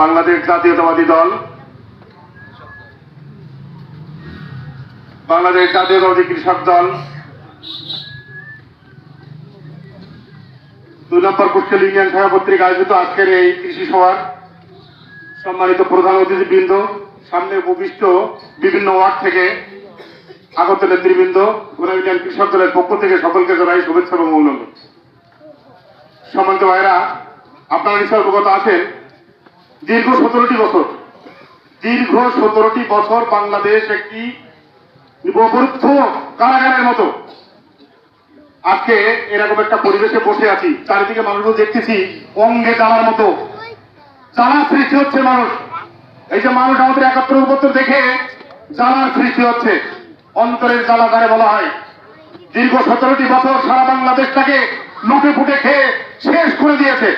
বাংলাদেশ জাতীয়তাবাদী দল। বাংলাদেশ জাতীয়তাবাদী কৃষক দল। দুই নম্বর কুষ্টিয়া ইউনিয়ন সভা কর্তৃক আয়োজিত আজকের এই কৃষি সভার সম্মানিত প্রধান অতিথিবৃন্দ, সামনে উপবিষ্ট বিভিন্ন ওয়ার্ড থেকে আগত নেতৃবৃন্দ ইউনিয়ন কৃষক দলের পক্ষ থেকে সকলকে জানাই শুভেচ্ছা এবং অভিনন্দন। সম্মানিত ভাইরা আপনারা নিশ্চয় অবগত আছেন দীর্ঘ সতেরোটি বছর। দীর্ঘ সতেরোটি বছর বাংলাদেশ একটি অবরুদ্ধ কারাগারের মতো। আজকে এরকম একটা পরিবেশে বসে আছি, চারিদিকে মানুষগুলো দেখতেছি, অঙ্গে জ্বালার মতো। জ্বালার সৃষ্টি হচ্ছে মানুষ। এই যে মানুষ আমাদের একাত্তর উপত্তর দেখে জ্বালার সৃষ্টি হচ্ছে, অন্তরের জ্বালা বলা হয়। দীর্ঘ সতেরোটি বছর সারা বাংলাদেশটাকে লুটে ফুটে খেয়ে শেষ করে দিয়েছে।